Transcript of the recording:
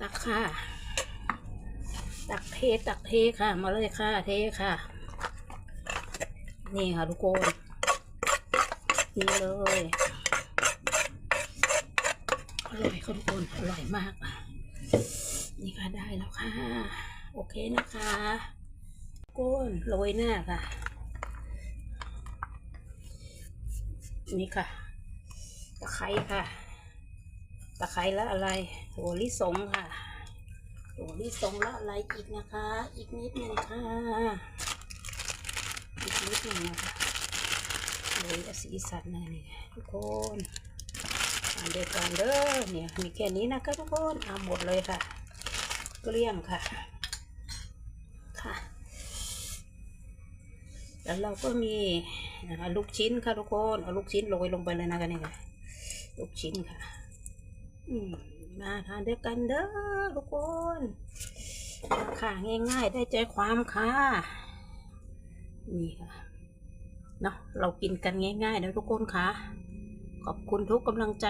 ตักค่ะ ตักเทตักเทค่ะ มาเลยค่ะ เทค่ะ นี่ค่ะทุกคน นี่เลย อร่อยค่ะทุกคน อร่อยมาก นี่ค่ะได้แล้วค่ะ โอเคนะคะก้นโรยหน้าค่ะ นี่ค่ะ ตะไคร้ค่ะ ตะไคร้แล้วอะไรหัวลิสงค่ะหัวลิสงแล้วอะไรอีกนะคะ อีกนิดหนึ่งค่ะ อีกนิดหนึ่งนะคะโรยสีสันหน่อยนี่ทุกคนอ่านเดียวกันเด้อเนี่ยมีแค่นี้นะคะทุกคนเอาหมดเลยค่ะ เกลี้ยงค่ะ ค่ะ แล้วเราก็มีนะคะลูกชิ้นค่ะทุกคน เอาลูกชิ้นโรยลงไปเลยนะคะนี่ค่ะลูกชิ้นค่ะ มาทานด้วยกันเด้อทุกคนค่ะง่ายๆได้ใจความค่ะ นี่ค่ะ เนาะเรากินกันง่ายๆนะทุกคนค่ะ ขอบคุณทุกกำลังใจ